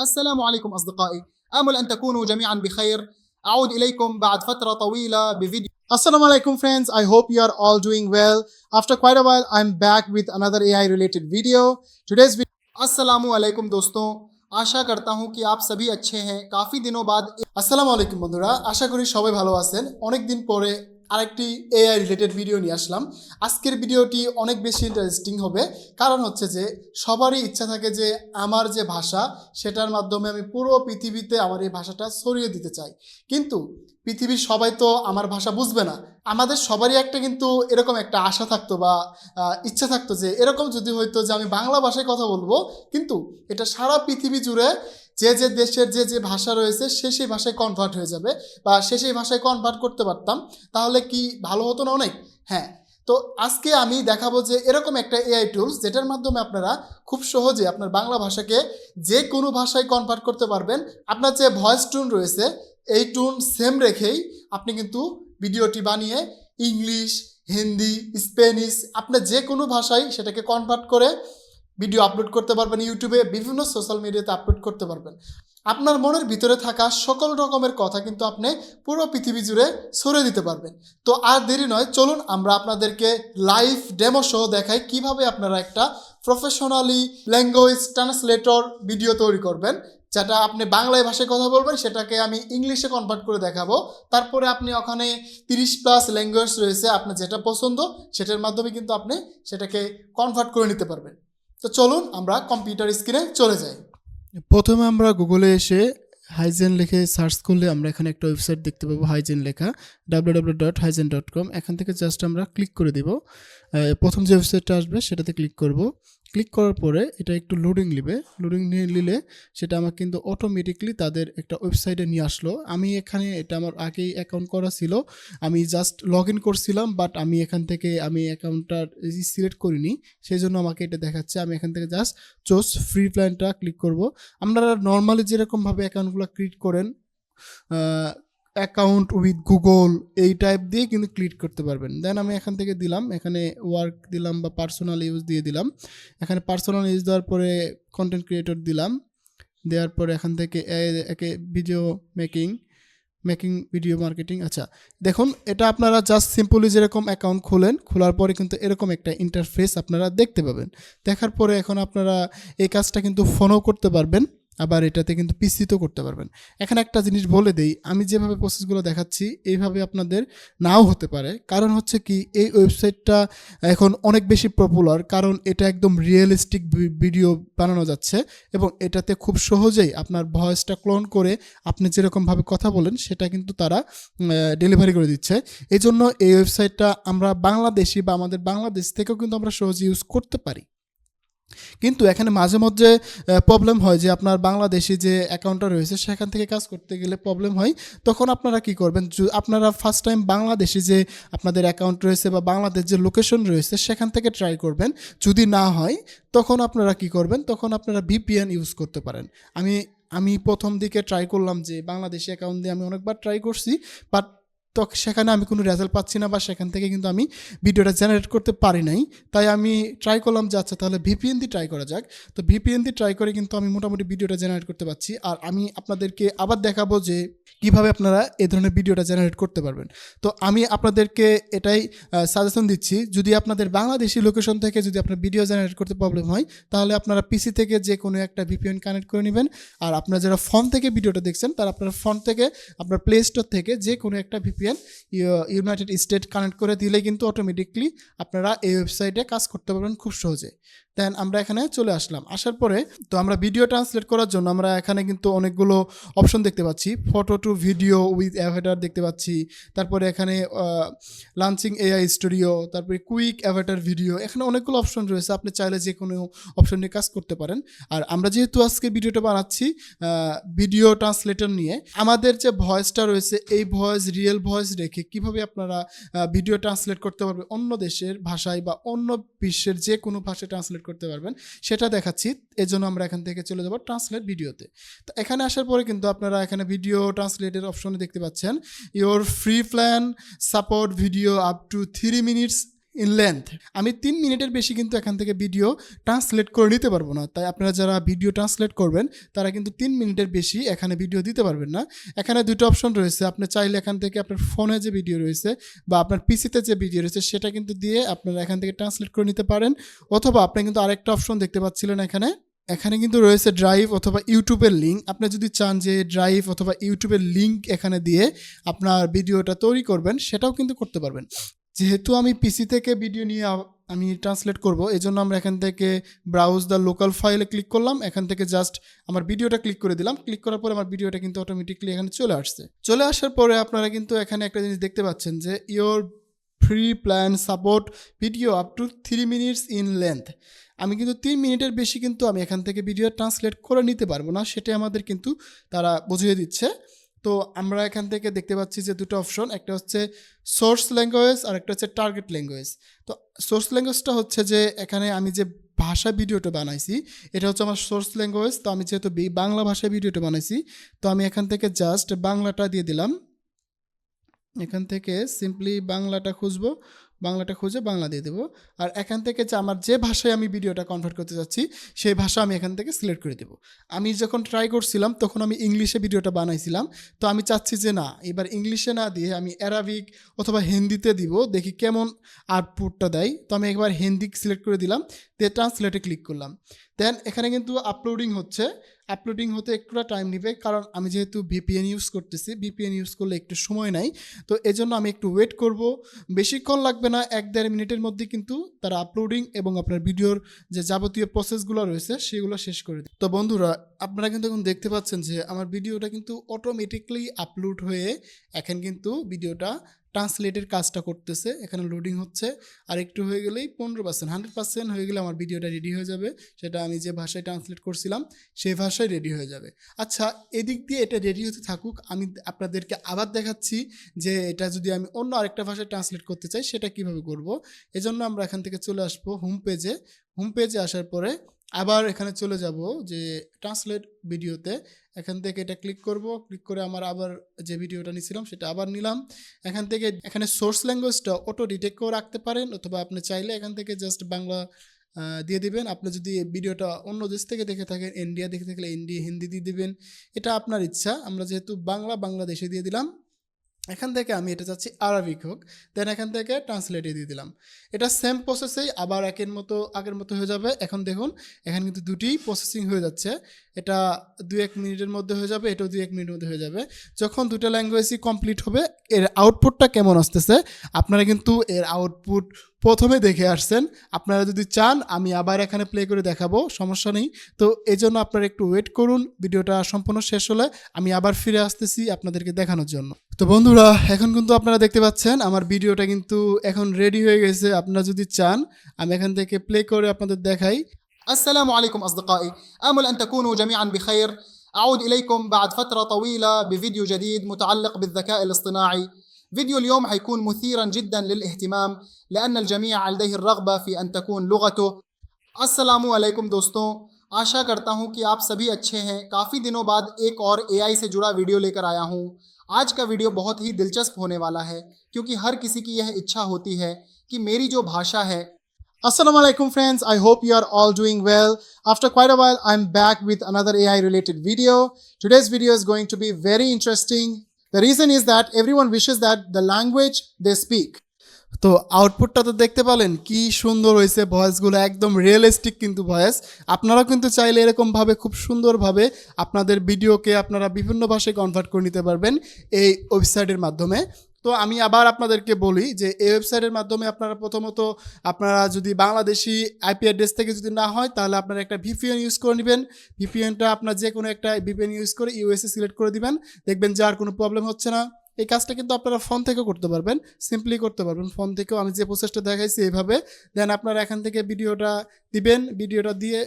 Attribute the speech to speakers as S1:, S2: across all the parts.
S1: السلام عليكم أصدقائي آمل أن تكونوا جميعا بخير أعود إليكم بعد فترة طويلة بفيديو Assalamu alaikum friends I hope you are all doing well after quite a while I'm back with another AI related video today's video Assalamu alaikum दोस्तों আশা করতা হুঁ কি up সবই अच्छे हैं কাফি দিনों बाद আসসালামু আলাইকুম বন্ধুরা আশা করি সবাই ভালো আছেন অনেক দিন পরে আরেকটি এআই রিলেটেড ভিডিও নিয়ে আসলাম। আজকের ভিডিওটি অনেক বেশি ইন্টারেস্টিং হবে। কারণ হচ্ছে যে, সবারই ইচ্ছা থাকে যে, আমার যে ভাষা, সেটার মাধ্যমে আমি পুরো পৃথিবীতে আমার এই ভাষাটা ছড়িয়ে দিতে চাই। কিন্তু পৃথিবীর সবাই তো আমার ভাষা বুঝবে না। আমাদের সবারই একটা কিন্তু এরকম একটা আশা থাকতো বা ইচ্ছা থাকতো যে, এরকম যদি হইতো যে, আমি বাংলা ভাষায় কথা বলব, কিন্তু এটা সারা পৃথিবী জুড়ে যে যে দেশের যে যে ভাষা রয়েছে, সে সেই ভাষায় কনভার্ট হয়ে যাবে বা সে সেই ভাষায় কনভার্ট করতে পারতাম, তাহলে কি ভালো হতো না অনেক? হ্যাঁ। তো আজকে আমি দেখাবো যে এরকম একটা এআই টুলস যেটার মাধ্যমে আপনারা খুব সহজে আপনার বাংলা ভাষাকে যে কোনো ভাষায় কনভার্ট করতে পারবেন। আপনার যে ভয়েস টুন রয়েছে, এই টুন সেম রেখেই আপনি কিন্তু ভিডিওটি বানিয়ে ইংলিশ, হিন্দি স্প্যানিশ আপনার যে কোনো ভাষায় সেটাকে কনভার্ট করে ভিডিও আপলোড করতে পারবেন ইউটিউবে, বিভিন্ন সোশ্যাল মিডিয়াতে আপলোড করতে পারবেন। আপনার মনের ভিতরে থাকা সকল রকমের কথা কিন্তু আপনি পুরো পৃথিবী জুড়ে ছড়িয়ে দিতে পারবেন। তো আর দেরি নয়, চলুন আমরা আপনাদেরকে লাইভ ডেমো শো দেখাই কীভাবে আপনারা একটা প্রফেশনালি ল্যাঙ্গুয়েজ ট্রান্সলেটর ভিডিও তৈরি করবেন, যেটা আপনি বাংলায় ভাষায় কথা বলবেন, সেটাকে আমি ইংলিশে কনভার্ট করে দেখাবো। তারপরে আপনি ওখানে তিরিশ প্লাস ল্যাঙ্গুয়েজ রয়েছে, আপনার যেটা পছন্দ, সেটার মাধ্যমে কিন্তু আপনি সেটাকে কনভার্ট করে নিতে পারবেন। তো চলুন আমরা কম্পিউটার স্ক্রিনে চলে যাই।
S2: প্রথমে আমরা গুগলে এসে হাইজেন লিখে সার্চ করলে আমরা এখানে একটা ওয়েবসাইট দেখতে পাবো হাইজেন লেখা W W dot HeyGen dot com এখান থেকে জাস্ট আমরা ক্লিক করে দেব। প্রথম যে ওয়েবসাইটটা আসবে সেটাতে ক্লিক করব। ক্লিক করার পরে এটা একটু লোডিং নেবে। লোডিং নিয়ে নিলে সেটা আমার কিন্তু অটোমেটিকলি তাদের একটা ওয়েবসাইটে নিয়ে আসলো। আমি এখানে, এটা আমার আগেই অ্যাকাউন্ট করা ছিল। আমি জাস্ট লগ ইন করছিলাম বাট আমি এখান থেকে, আমি অ্যাকাউন্টটা সিলেক্ট করিনি। সেই জন্য আমাকে এটা দেখাচ্ছে। আমি এখান থেকে জাস্ট চোস ফ্রি প্ল্যানটা ক্লিক করব। আপনারা নর্মালি যেরকমভাবে অ্যাকাউন্টগুলো ক্রিয়েট করেন অ্যাকাউন্ট উইথ গুগল এই টাইপ দিয়ে কিন্তু ক্লিক করতে পারবেন। দেন আমি এখান থেকে দিলাম, এখানে ওয়ার্ক দিলাম বা পার্সোনাল ইউজ দিয়ে দিলাম। এখানে পার্সোনাল ইউজ দেওয়ার পরে কন্টেন্ট ক্রিয়েটর দিলাম। দেওয়ার পরে এখান থেকে একে video making making video marketing আচ্ছা দেখুন, এটা আপনারা জাস্ট সিম্পলি যেরকম অ্যাকাউন্ট খোলেন, খোলার পরে কিন্তু এরকম একটা ইন্টারফেস আপনারা দেখতে পাবেন। দেখার পরে এখন আপনারা এই কাজটা কিন্তু ফোনও করতে পারবেন। আবার এটাতে কিন্তু পিসিতেও করতে পারবেন। এখানে একটা জিনিস বলে দেই, আমি যেভাবে প্রসেসগুলো দেখাচ্ছি, এইভাবে আপনাদের নাও হতে পারে। কারণ হচ্ছে কি, এই ওয়েবসাইটটা এখন অনেক বেশি পপুলার কারণ এটা একদম রিয়েলিস্টিক ভিডিও বানানো যাচ্ছে এবং এটাতে খুব সহজেই আপনার ভয়েসটা ক্লোন করে আপনি যেরকমভাবে কথা বলেন, সেটা কিন্তু তারা ডেলিভারি করে দিচ্ছে। এই জন্য এই ওয়েবসাইটটা আমরা বাংলাদেশি বা আমাদের বাংলাদেশ থেকেও কিন্তু আমরা সহজে ইউজ করতে পারি। কিন্তু এখানে মাঝে মধ্যে প্রবলেম হয় যে আপনার বাংলাদেশি যে অ্যাকাউন্টটা রয়েছে, সেখান থেকে কাজ করতে গেলে প্রবলেম হয়। তখন আপনারা কি করবেন? আপনারা ফার্স্ট টাইম বাংলাদেশি যে আপনাদের অ্যাকাউন্ট রয়েছে বা বাংলাদেশ যে লোকেশন রয়েছে, সেখান থেকে ট্রাই করবেন। যদি না হয়, তখন আপনারা কি করবেন? তখন আপনারা ভিপিএন ইউজ করতে পারেন। আমি আমি প্রথম দিকে ট্রাই করলাম যে বাংলাদেশি অ্যাকাউন্ট দিয়ে আমি অনেকবার ট্রাই করছি বাট তো সেখানে আমি কোনো রেজাল্ট পাচ্ছি না বা সেখান থেকে কিন্তু আমি ভিডিওটা জেনারেট করতে পারি নাই। তাই আমি ট্রাই করলাম যে আচ্ছা তাহলে ভিপিএন দিয়ে ট্রাই করা যাক। তো ভিপিএন দিয়ে ট্রাই করে কিন্তু আমি মোটামুটি ভিডিওটা জেনারেট করতে পারছি। আর আমি আপনাদেরকে আবার দেখাবো যে কীভাবে আপনারা এই ধরনের ভিডিওটা জেনারেট করতে পারবেন। তো আমি আপনাদেরকে এটাই সাজেশন দিচ্ছি, যদি আপনাদের বাংলাদেশি লোকেশন থেকে যদি আপনার ভিডিও জেনারেট করতে প্রবলেম হয়, তাহলে আপনারা পিসি থেকে যে কোনো একটা ভিপিএন কানেক্ট করে নেবেন। আর আপনারা যারা ফোন থেকে ভিডিওটা দেখছেন, তারা আপনার ফোন থেকে, আপনার প্লে স্টোর থেকে যে কোনো একটা ভিপিএন ইউনাইটেড স্টেট কানেক্ট করে দিলে কিন্তু অটোমেটিকলি আপনারা এই ওয়েবসাইটে কাজ করতে পারবেন খুব সহজে। দেন আমরা এখানে চলে আসলাম। আসার পরে তো আমরা ভিডিও ট্রান্সলেট করার জন্য আমরা এখানে কিন্তু অনেকগুলো অপশন দেখতে পাচ্ছি। Photo to video with avatar দেখতে পাচ্ছি। তারপরে এখানে লাঞ্চিং এআই স্টুডিও তারপরে কুইক অ্যাভেটার ভিডিও এখানে অনেকগুলো অপশন রয়েছে। আপনি চাইলে যে কোনো অপশন নিয়ে কাজ করতে পারেন। আর আমরা যেহেতু আজকে ভিডিওটা বানাচ্ছি ভিডিও ট্রান্সলেটর নিয়ে, আমাদের যে ভয়েসটা রয়েছে, এই ভয়েস রিয়েল ভয়েস রেখে কীভাবে আপনারা ভিডিও ট্রান্সলেট করতে পারবেন অন্য দেশের ভাষায় বা অন্য বিশ্বের যে কোনো ভাষায় ট্রান্সলেট করতে পারবেন, সেটা দেখাচ্ছি। এজন্য আমরা এখান থেকে চলে যাব ট্রান্সলেট ভিডিওতে তো এখানে আসার পরে কিন্তু আপনারা এখানে ভিডিও ট্রান্সলেটের অপশনে দেখতে পাচ্ছেন। Your free plan support video up to three minutes in length আমি তিন মিনিটের বেশি কিন্তু এখান থেকে ভিডিও ট্রান্সলেট করে নিতে পারব না। তাই আপনারা যারা ভিডিও ট্রান্সলেট করবেন, তারা কিন্তু তিন মিনিটের বেশি এখানে ভিডিও দিতে পারবেন না। এখানে দুটো অপশন রয়েছে। আপনি চাইলে এখান থেকে আপনার ফোনে যে ভিডিও রয়েছে বা আপনার পিসিতে যে ভিডিও রয়েছে, সেটা কিন্তু দিয়ে আপনারা এখান থেকে ট্রান্সলেট করে নিতে পারেন। অথবা আপনি কিন্তু আরেকটা অপশন দেখতে পাচ্ছিলেন এখানে। এখানে কিন্তু রয়েছে ড্রাইভ অথবা ইউটিউবের লিঙ্ক আপনি যদি চান যে ড্রাইভ অথবা ইউটিউবের লিঙ্ক এখানে দিয়ে আপনার ভিডিওটা তৈরি করবেন, সেটাও কিন্তু করতে পারবেন। যেহেতু আমি পিসি থেকে ভিডিও নিয়ে আমি ট্রান্সলেট করব এই জন্য আমরা এখান থেকে ব্রাউজ দ্য লোকাল ফাইলে ক্লিক করলাম। এখান থেকে জাস্ট আমার ভিডিওটা ক্লিক করে দিলাম। ক্লিক করার পরে আমার ভিডিওটা কিন্তু অটোমেটিকলি এখানে চলে আসছে। চলে আসার পরে আপনারা কিন্তু এখানে একটা জিনিস দেখতে পাচ্ছেন যে your free plan support video up to three minutes in length আমি কিন্তু তিন মিনিটের বেশি কিন্তু আমি এখান থেকে ভিডিও ট্রান্সলেট করে নিতে পারব না, সেটাই আমাদের কিন্তু তারা বুঝিয়ে দিচ্ছে। তো আমরা এখান থেকে দেখতে পাচ্ছি যে দুটো অপশন, একটা হচ্ছে সোর্স ল্যাঙ্গুয়েজ আর একটা হচ্ছে টার্গেট ল্যাঙ্গুয়েজ তো সোর্স ল্যাঙ্গুয়েজটা হচ্ছে যে এখানে আমি যে ভাষা ভিডিওটা বানাইছি, এটা হচ্ছে আমার সোর্স ল্যাঙ্গুয়েজ তো আমি যেহেতু বাংলা ভাষায় ভিডিওটা বানাইছি, তো আমি এখান থেকে জাস্ট বাংলাটা দিয়ে দিলাম। এখান থেকে সিম্পলি বাংলাটা খুঁজবো। বাংলাটা খুঁজে বাংলা দিয়ে দেবো। আর এখান থেকে যে আমার যে ভাষায় আমি ভিডিওটা কনভার্ট করতে যাচ্ছি, সেই ভাষা আমি এখান থেকে সিলেক্ট করে দেবো। আমি যখন ট্রাই করছিলাম, তখন আমি ইংলিশে ভিডিওটা বানাইছিলাম। তো আমি চাচ্ছি যে না, এবার ইংলিশে না দিয়ে আমি অ্যারাবিক অথবা হিন্দিতে দিব, দেখি কেমন আউটপুটটা দেয়। তো আমি একবার হিন্দি সিলেক্ট করে দিলাম, দিয়ে ট্রান্সলেটে ক্লিক করলাম। দেন এখানে কিন্তু আপলোডিং হচ্ছে। আপলোডিং হতে একটুটা টাইম নেবে, কারণ আমি যেহেতু ভিপিএন ইউজ করতেছি ভিপিএন ইউজ করলে একটু সময় নাই। তো এজন্য আমি একটু ওয়েট করব। বেশিক্ষণ লাগবে না, এক দেড় মিনিটের মধ্যে কিন্তু তারা আপলোডিং এবং আপনার ভিডিওর যে যাবতীয় প্রসেসগুলো রয়েছে, সেগুলো শেষ করে দেয় তো বন্ধুরা, আপনারা কিন্তু এখন দেখতে পাচ্ছেন যে আমার ভিডিওটা কিন্তু অটোমেটিকলি আপলোড হয়ে এখন কিন্তু ভিডিওটা ট্রান্সলেটের কাজটা করতেছে। এখানে লোডিং হচ্ছে। আর একটু হয়ে গেলেই পনেরো পার্সেন্ট হান্ড্রেড পার্সেন্ট হয়ে গেলে আমার ভিডিওটা রেডি হয়ে যাবে। সেটা আমি যে ভাষায় ট্রান্সলেট করছিলাম সেই ভাষায় রেডি হয়ে যাবে। আচ্ছা এদিক দিয়ে এটা রেডি হতে থাকুক, আমি আপনাদেরকে আবার দেখাচ্ছি যে এটা যদি আমি অন্য আরেকটা ভাষায় ট্রান্সলেট করতে চাই, সেটা কীভাবে করব। এজন্য আমরা এখান থেকে চলে আসব হোম পেজে হোম পেজে আসার পরে আবার এখানে চলে যাব যে ট্রান্সলেট ভিডিওতে। এখান থেকে এটা ক্লিক করব ক্লিক করে আমার আবার যে ভিডিওটা নিয়েছিলাম সেটা আবার নিলাম। এখান থেকে এখানে সোর্স ল্যাঙ্গুয়েজটা অটো ডিটেক্ট করে রাখতে পারেন, অথবা আপনি চাইলে এখান থেকে জাস্ট বাংলা দিয়ে দিবেন। আপনি যদি ভিডিওটা অন্য দেশ থেকে দেখে থাকেন ইন্ডিয়া দেখে থাকলে ইন্ডিয়া হিন্দি দিয়ে দিবেন। এটা আপনার ইচ্ছা। আমরা যেহেতু বাংলা, বাংলাদেশে দিয়ে দিলাম। এখান থেকে আমি এটা চাচ্ছি আরবিক হোক দেন এখান থেকে ট্রান্সলেটে দিয়ে দিলাম। এটা সেম প্রসেসেই আবার একের মতো, আগের মতো হয়ে যাবে। এখন দেখুন, এখানে কিন্তু দুটি প্রসেসিং হয়ে যাচ্ছে। এটা দু এক মিনিটের মধ্যে হয়ে যাবে, এটাও দু এক মিনিটের মধ্যে হয়ে যাবে। যখন দুটো ল্যাঙ্গুয়েজই কমপ্লিট হবে, এর আউটপুটটা কেমন আসতেছে? আপনারা কিন্তু এর আউটপুট প্রথমে দেখে আসছেন। আপনারা যদি চান, আমি আবার এখানে প্লে করে দেখাবো, সমস্যা নেই। তো এই জন্য আপনারা একটু ওয়েট করুন, ভিডিওটা সম্পূর্ণ শেষ হলে আমি আবার ফিরে আসতেছি আপনাদেরকে দেখানোর জন্য। তো বন্ধুরা এখন কিন্তু আপনারা দেখতে পাচ্ছেন আমার ভিডিওটা কিন্তু এখন রেডি হয়ে গেছে। আপনারা যদি চান আমি এখান থেকে প্লে করে আপনাদের দেখাই।
S1: السلام عليكم أصدقائي آمل أن تكونوا جميعا بخير أعود إليكم بعد فترة طويلة بفيديو جديد متعلق بالذكاء الاصطناعي فيديو اليوم حيكون مثيرا جدا للاهتمام لأن الجميع لديه الرغبة في أن تكون لغته السلام عليكم دوستو आशा करता हूँ कि आप सभी अच्छे हैं। काफ़ी दिनों बाद एक और एआई से जुड़ा वीडियो लेकर आया हूँ। आज का वीडियो बहुत ही दिलचस्प होने वाला है, क्योंकि हर किसी की यह इच्छा होती है कि मेरी जो भाषा है। Aslam friends I hope you are all doing well after quite a while I am back with another A I related video today's video is going to be very interesting the reason is that everyone wishes that the language they speak
S2: তো আউটপুটটা তো দেখতে পেলেন, কি সুন্দর হয়েছে ভয়েসগুলো একদম realistic কিন্তু ভয়েস আপনারাও কিন্তু চাইলে এরকমভাবে, খুব সুন্দরভাবে আপনাদের ভিডিওকে আপনারা বিভিন্ন ভাষায় কনভার্ট করে নিতে পারবেন এই ওয়েবসাইটের মাধ্যমে। তো আমি আবার আপনাদেরকে বলি যে, এই ওয়েবসাইটের মাধ্যমে আপনারা প্রথমত আপনারা যদি বাংলাদেশি আইপি অ্যাড্রেস থেকে যদি না হয়, তাহলে আপনারা একটা ভিপিএন ইউজ করে নেবেন। ভিপিএনটা আপনার যে কোনো একটা ভিপিএন ইউজ করে ইউএসএ সিলেক্ট করে দিবেন। দেখবেন যে আর কোনো প্রবলেম হচ্ছে না। এই কাজটা কিন্তু আপনারা ফোন থেকেও করতে পারবেন সিম্পলি করতে পারবেন। ফোন থেকেও আমি যে প্রসেসটা দেখাইছি এইভাবে দেন আপনারা এখান থেকে ভিডিওটা দিবেন, ভিডিওটা দিয়ে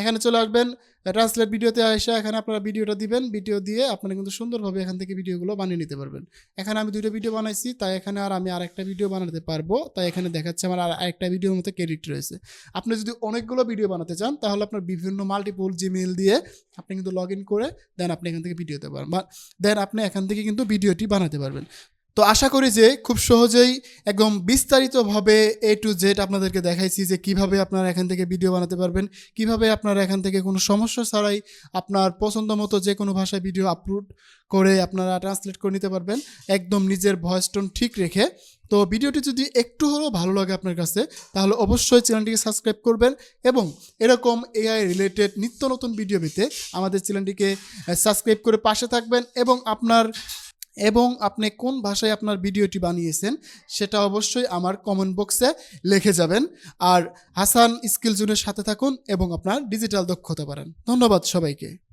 S2: এখানে চলে আসবেন ট্রান্সলেট ভিডিওতে এসে এখানে আপনারা ভিডিওটা দিবেন, ভিডিও দিয়ে আপনারা কিন্তু সুন্দরভাবে এখান থেকে ভিডিওগুলো বানিয়ে নিতে পারবেন। এখানে আমি দুটো ভিডিও বানাইছি, তাই এখানে আর আমি আরেকটা ভিডিও বানাতে পারব, তাই এখানে দেখাচ্ছে আমার আর আরেকটা ভিডিওর মতো ক্রেডিট রয়েছে। আপনি যদি অনেকগুলো ভিডিও বানাতে চান, তাহলে আপনার বিভিন্ন মাল্টিপল জিমেল দিয়ে আপনি কিন্তু লগ ইন করে দেন আপনি এখান থেকে ভিডিওতে পারবেন দেন আপনি এখান থেকে কিন্তু ভিডিওটি বানাতে পারবেন। তো আশা করি যে খুব সহজেই একদম বিস্তারিতভাবে এ টু জেড আপনাদেরকে দেখাইছি যে কীভাবে আপনারা এখান থেকে ভিডিও বানাতে পারবেন, কীভাবে আপনারা এখান থেকে কোনো সমস্যা ছাড়াই আপনার পছন্দ মতো যে কোনো ভাষায় ভিডিও আপলোড করে আপনারা ট্রান্সলেট করে নিতে পারবেন, একদম নিজের ভয়েস টোন ঠিক রেখে। তো ভিডিওটি যদি একটু হলেও ভালো লাগে আপনার কাছে, তাহলে অবশ্যই চ্যানেলটিকে সাবস্ক্রাইব করবেন এবং এরকম এআই রিলেটেড নিত্য নতুন ভিডিও পেতে আমাদের চ্যানেলটিকে সাবস্ক্রাইব করে পাশে থাকবেন এবং আপনার এবং আপনি কোন ভাষায় আপনার ভিডিওটি বানিয়েছেন সেটা অবশ্যই আমার কমেন্ট বক্সে লিখে যাবেন। আর হাসান স্কিল জোনের সাথে থাকুন এবং আপনার ডিজিটাল দক্ষতা বাড়ান। ধন্যবাদ সবাইকে।